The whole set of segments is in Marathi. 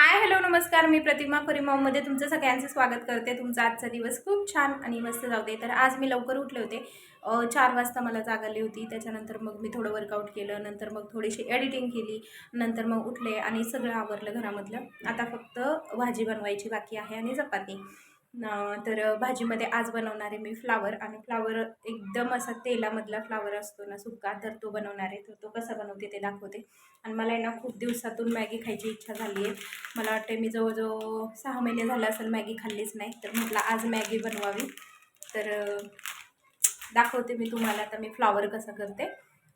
हाय हॅलो नमस्कार. मी प्रतिमा परिमामध्ये तुमचं सगळ्यांचं स्वागत करते. तुमचा आजचा दिवस खूप छान आणि मस्त जाऊ दे तर आज मी लवकर उठले होते. चार वाजता मला जाग आली होती. त्याच्यानंतर मग मी थोडं वर्कआउट केलं. नंतर मग थोडीशी एडिटिंग केली. नंतर मग उठले आणि सगळं आवरलं घरामधलं. आता फक्त भाजी बनवायची बाकी आहे आणि चपाती. तर भाजीमध्ये आज बनवणार आहे मी फ्लावर आणि फ्लावर एकदम असा तेलामधला फ्लावर असतो ना सुका तर तो बनवणार आहे. तर तो कसा बनवते ते दाखवते. आणि मला आहे ना खूप दिवसातून मॅगी खायची इच्छा झाली आहे. मला वाटते मी जवळजवळ सहा महिने झाले असेल मॅगी खाल्लीच नाही. तर म्हटलं आज मॅगी बनवावी. तर दाखवते मी तुम्हाला आता मी फ्लावर कसं करते.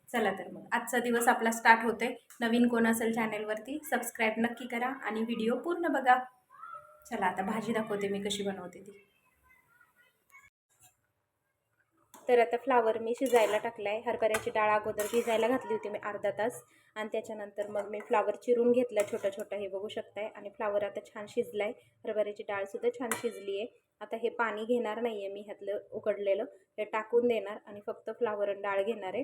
चला तर मग. आजचा दिवस आपला स्टार्ट होतोय. नवीन कोण असेल चॅनेलवरती सबस्क्राईब नक्की करा आणि व्हिडिओ पूर्ण बघा. चला आता भाजी दाखवते मी कशी बनवते ती. तर आता फ्लावर मी शिजायला टाकला आहे हरभऱ्याची डाळ अगोदर भिजायला घातली होती मी अर्धा तास. आणि त्याच्यानंतर मग मी फ्लावर चिरून घेतला छोटा छोटा हे बघू शकताय. आणि फ्लावर आता छान शिजला आहे हरभऱ्याची डाळसुद्धा छान शिजली आहे आता हे पाणी घेणार नाही आहे मी ह्यातलं उकडलेलं. हे टाकून देणार आणि फक्त फ्लावर आणि डाळ घेणार आहे.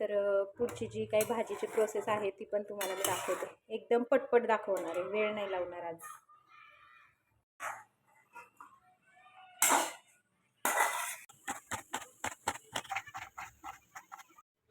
तर पुढची जी काही भाजीची प्रोसेस आहे ती पण तुम्हाला मी दाखवते. एकदम पटपट दाखवणार आहे. वेळ नाही लावणार आज.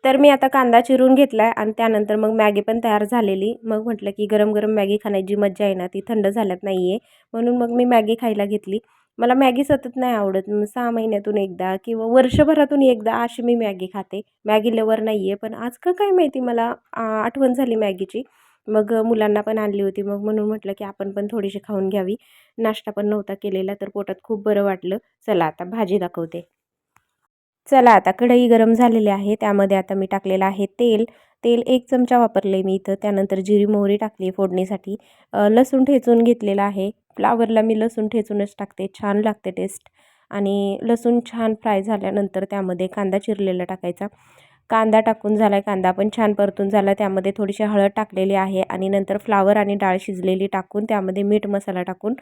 तर मी आता कांदा चिरून घेतला आहे आणि त्यानंतर मग मॅगी पण तयार झालेली. मग म्हटलं की गरम गरम मॅगी खाण्याची मज्जा आहे ना ती थंड झाल्यात नाही आहे म्हणून मग मी मॅगी खायला घेतली. मला मॅगी सतत नाही आवडत. सहा महिन्यातून एकदा किंवा वर्षभरातून एकदा अशी मी मॅगी खाते. मॅगी लवर नाही आहे पण आज का काय माहिती मला आठवण झाली मॅगीची. मग मुलांना पण आणली होती. मग म्हणून म्हटलं की आपण पण थोडीशी खाऊन घ्यावी. नाश्ता पण नव्हता केलेला तर पोटात खूप बरं वाटलं. चला आता भाजी दाखवते. चला आता कढई गरम झालेली आहे त्यामध्ये आता मी टाकलेलं आहे तेल. तेल एक चमचा वापरले मी इथं त्यानंतर जिरी मोहरी टाकली फोडणीसाठी. लसूण ठेचून घेतलेलं आहे. फ्लावरला मी लसूण ठेचूनच टाकते छान लागते टेस्ट. आणि लसूण छान फ्राय झाल्यानंतर त्यामध्ये कांदा चिरलेला टाकायचा. कांदा टाकून झाला आहे कांदा पण छान परतून झाला. त्यामध्ये थोडीशी हळद टाकलेली आहे आणि नंतर फ्लावर आणि डाळ शिजलेली टाकून त्यामध्ये मीठ मसाला टाकून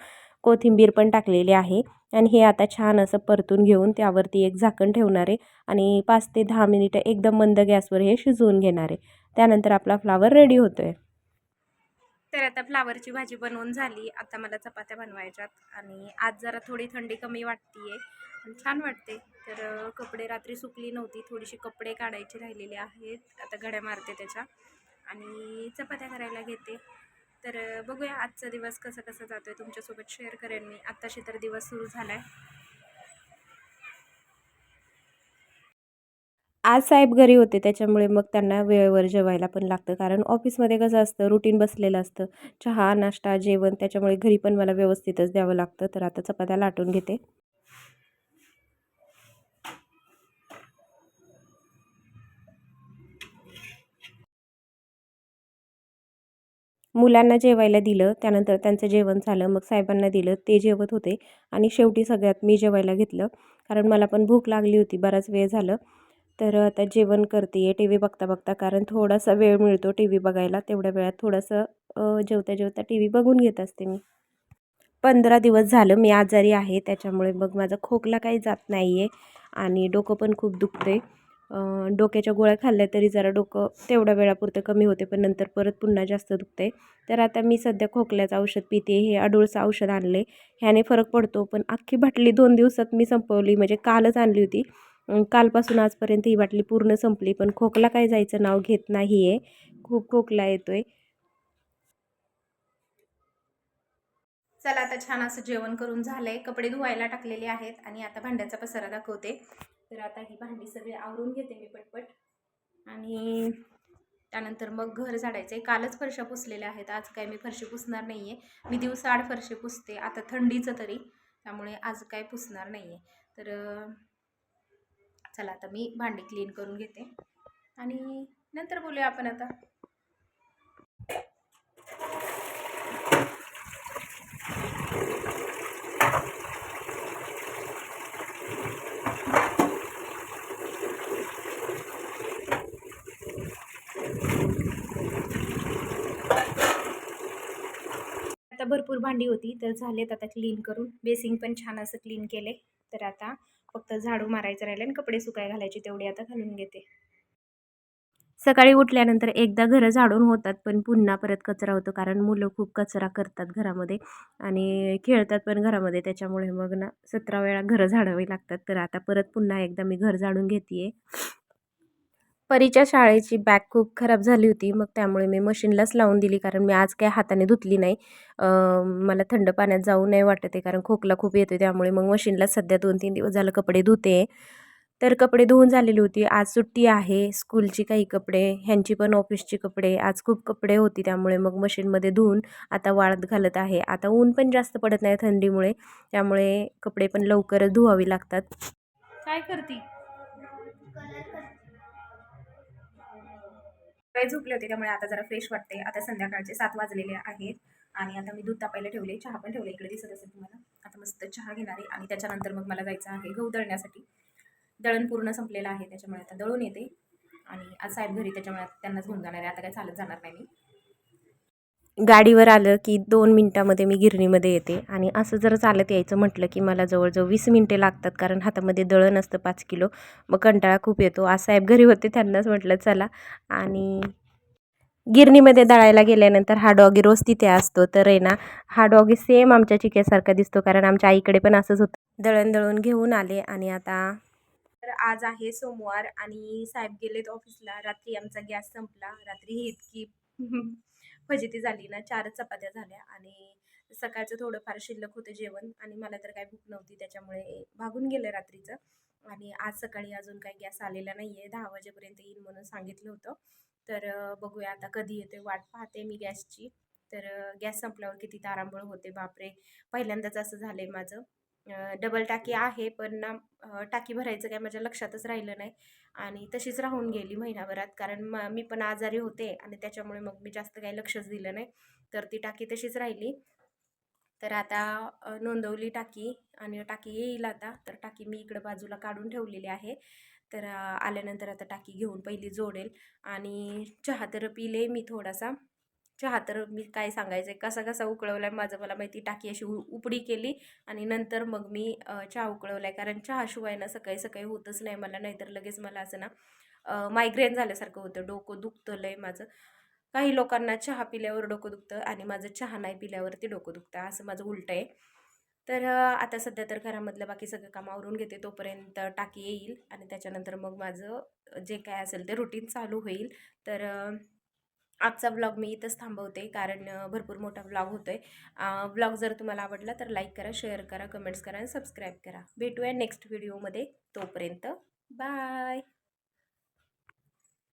कोथिंबीर पण टाकलेली आहे. आणि हे आता छान असं परतून घेऊन त्यावरती एक झाकण ठेवणार आहे. आणि पाच ते दहा मिनिटं एकदम मंद गॅसवर हे शिजवून घेणार आहे. त्यानंतर आपला फ्लावर रेडी होतो आहे तर आता फ्लावरची भाजी बनवून झाली. आता मला चपात्या बनवायच्यात. आणि आज जरा थोडी थंडी कमी वाटते आहे छान वाटते. तर कपडे रात्री सुकली नव्हती. थोडीशी कपडे काढायचे राहिलेले आहेत. आता घड्या मारते त्याच्या. आणि चपात्या करायला घेते. तर बघूया आजचा दिवस कसं कसं जातो आहे तुमच्यासोबत शेअर करेन मी. आत्ताशी तर दिवस सुरू झाला आहे आज साहेब घरी होते त्याच्यामुळे मग त्यांना वेळेवर जेवायला पण लागतं. कारण ऑफिसमध्ये कसं असतं रुटीन बसलेलं असतं. चहा नाश्ता जेवण त्याच्यामुळे घरी पण मला व्यवस्थितच द्यावं लागतं. तर आता चपात्या लाटून घेते. मुलांना जेवायला दिलं त्यानंतर त्यांचं जेवण झालं मग साहेबांना दिलं ते जेवत होते. आणि शेवटी सगळ्यात मी जेवायला घेतलं. कारण मला पण भूक लागली होती बराच वेळ झालं. तर आता जेवण करते आहे टी व्ही बघता बघता कारण थोडासा वेळ मिळतो टी व्ही बघायला. तेवढ्या वेळात थोडंसं जेवता जेवता टी व्ही बघून घेत असते मी. पंधरा दिवस झालं मी आजारी आहे. त्याच्यामुळे मग माझा खोकला काही जात नाही आहे आणि डोकं पण खूप दुखते डोक्याच्या गोळ्या खाल्ल्या तरी जरा डोकं तेवढ्या वेळापुरतं कमी होते पण नंतर परत पुन्हा जास्त दुखते तर आता मी सध्या खोकल्याचं औषध पिते हे अडूळचं औषध आणले ह्याने फरक पडतो पण अख्खी बाटली दोन दिवसात मी संपवली म्हणजे कालच आणली होती. कालपासून आजपर्यंत ही बाटली पूर्ण संपली पण खोकला काय जायचं नाव घेत नाही आहे खूप खोकला येतो आहे चला आता छान असं जेवण करून झालं आहे कपडे धुवायला टाकलेले आहेत आणि आता भांड्याचा पसारा दाखवते. तर आता ही भांडी सगळी आवरून घेते मी पटपट. आणि त्यानंतर मग घर झाडायचं आहे कालच फरशा पुसलेल्या आहेत. आज काय मी फरशी पुसणार नाही आहे मी दिवसाआड फरशी पुसते. आता थंडीचं तरी. त्यामुळे आज काय पुसणार नाही आहे तर चला आता मी भांडी क्लीन करून घेते. आणि नंतर बोलूया आपण आता. भरपूर भांडी होती तर झालेत आता क्लीन करून. बेसिंग पण छान असं क्लीन केले तर आता फक्त झाडू मारायचं राहिलं आणि कपडे सुकाय घालायचे तेवढे आता घालून घेते. सकाळी उठल्यानंतर एकदा घरं झाडून होतात पण पुन्हा परत कचरा होतो कारण मुलं खूप कचरा करतात घरामध्ये आणि खेळतात पण घरामध्ये. त्याच्यामुळे मग ना सतरा वेळा घरं झाडावी लागतात. तर आता परत पुन्हा एकदा मी घर झाडून घेते परीच्या शाळेची बॅग खूप खराब झाली होती. मग त्यामुळे मी मशीनलाच लावून दिली कारण मी आज काय हाताने धुतली नाही. मला थंड पाण्यात जाऊ नाही वाटत आहे कारण खोकला खूप येतो त्यामुळे मग मशीनलाच सध्या दोन तीन दिवस झालं कपडे धुते. तर कपडे धुवून झालेली होती. आज सुट्टी आहे. स्कूलची काही कपडे ह्यांची पण ऑफिसची कपडे. आज खूप कपडे होती त्यामुळे मग मशीनमध्ये धुवून आता वाळत घालत आहे. आता ऊन पण जास्त पडत नाही थंडीमुळे. त्यामुळे कपडे पण लवकरच धुवावी लागतात. काय करते? सकाळी झोपले होते त्यामुळे आता जरा फ्रेश वाटते आता संध्याकाळचे सात वाजलेले आहेत आणि आता मी दूध तापायला ठेवले चहा पण ठेवले इकडे दिसत असेल तुम्हाला. आता मस्त चहा घेणार आहे आणि त्याच्यानंतर मग मला जायचं आहे गहू दळण्यासाठी. दळण पूर्ण संपलेलं आहे त्याच्यामुळे आता दळून येते. आणि आज साहेब घरी त्याच्यामुळे आता त्यांनाच घेऊन जाणार आहे. आता काय चालत जाणार नाही मी. गाडीवर आलं की दोन मिनटामध्ये मी गिरणीमध्ये येते आणि असं जर चालत यायचं म्हटलं की मला जवळजवळ वीस मिनटे लागतात कारण हातामध्ये दळण असतं पाच किलो मग कंटाळा खूप येतो. आज साहेब घरी होते त्यांनाच म्हटलं चला. आणि गिरणीमध्ये दळायला गेल्यानंतर हा डॉगी रोज तिथे असतो. तर आहे ना हा डॉगी सेम आमच्या चिक्यासारखा दिसतो कारण आमच्या आईकडे पण असंच होतं. दळण दळून घेऊन आले आणि आता तर आज आहे सोमवार आणि साहेब गेलेत ऑफिसला. रात्री आमचा गॅस संपला. रात्री ही इतकी फजिती झाली ना चारच चपात्या झाल्या आणि सकाळचं थोडंफार शिल्लक होतं जेवण आणि मला तर काय भूक नव्हती त्याच्यामुळे भागून गेलं रात्रीचं. आणि आज सकाळी अजून काही गॅस आलेला नाही आहे दहा वाजेपर्यंत येईल म्हणून सांगितलं होतं. तर बघूया आता कधी येते वाट पाहते मी गॅसची. तर गॅस संपल्यावर किती तारांबळ होते बापरे! पहिल्यांदाच असं झालं आहे माझं. डबल टाकी आहे पण ना टाकी भरायचं काय माझ्या लक्षातच राहिलं नाही. आणि तशीच राहून गेली महिनाभरात. कारण म मी पण आजारी होते आणि त्याच्यामुळे मग मी जास्त काही लक्षच दिलं नाही. तर ती टाकी तशीच राहिली. तर आता नोंदवली टाकी आणि टाकी येईल आता. तर टाकी मी इकडं बाजूला काढून ठेवलेली आहे. तर आल्यानंतर आता टाकी घेऊन पहिली जोडेल. आणि चहा तर पिले मी थोडासा. चहा तर मी काय सांगायचं आहे कसा कसा उकळवला आहे माझं मला माहिती टाकी अशी उ उपडी केली आणि नंतर मग मी चहा उकळवला आहे कारण चहाशिवाय ना सकाळी सकाळी होतच नाही मला नाहीतर लगेच मला असं ना मायग्रेन झाल्यासारखं होतं. डोकं दुखतं लय माझं. काही लोकांना चहा पिल्यावर डोकं दुखतं आणि माझं चहा नाही पिल्यावरती डोकं दुखतं. असं माझं उलटं आहे. तर आता सध्या तर घरामधलं बाकी सगळं काम आवरून घेते. तोपर्यंत टाकी येईल आणि त्याच्यानंतर मग माझं जे काय असेल ते रुटीन चालू होईल. तर आजचा व्लॉग मी इथंच थांबवते कारण भरपूर मोठा व्लॉग होतो आहे व्लॉग जर तुम्हाला आवडला तर लाईक करा शेअर करा कमेंट्स करा आणि सबस्क्राईब करा. भेटूया नेक्स्ट व्हिडिओमध्ये तोपर्यंत बाय